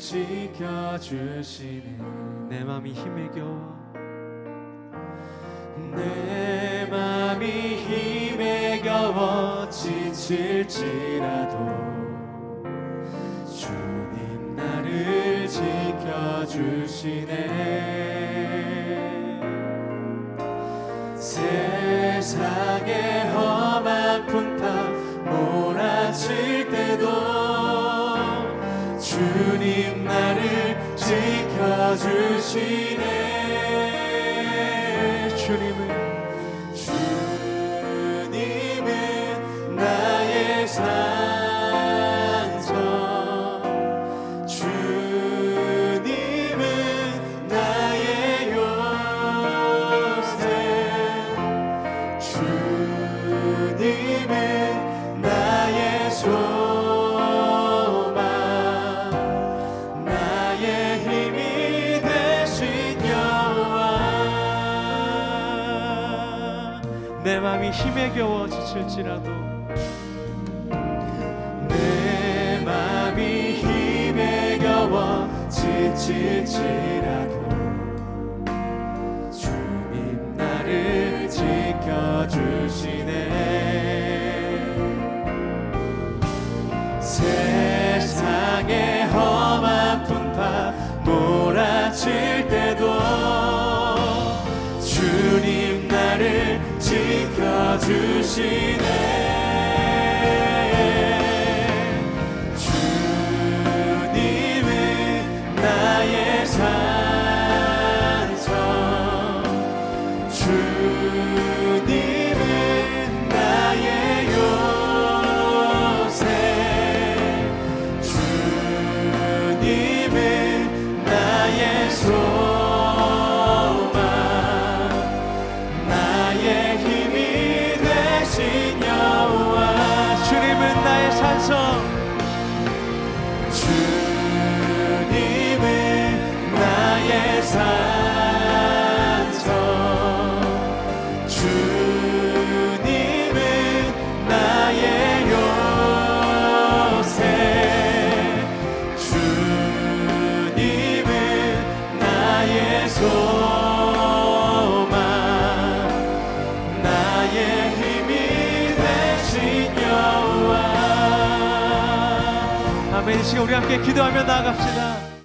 지켜주시네 내 마음이 힘에 겨워. 내 맘이 힘에 겨워 지칠지라도 주님 나를 지켜주시네. 세상의 주시네. 주님을 내 마음이 힘에 겨워 지칠지라도 내 맘이 힘에 겨워 지칠지라도 주님 나를 지켜주시네. 세상의 험한 풍파 몰아칠 주시네. 주님은 나의 산성. 주님 주님은 나의 요새. 주님은 나의 소망. 나의 힘이 되신 여호와. 아멘. 이 시간 우리 함께 기도하며 나아갑시다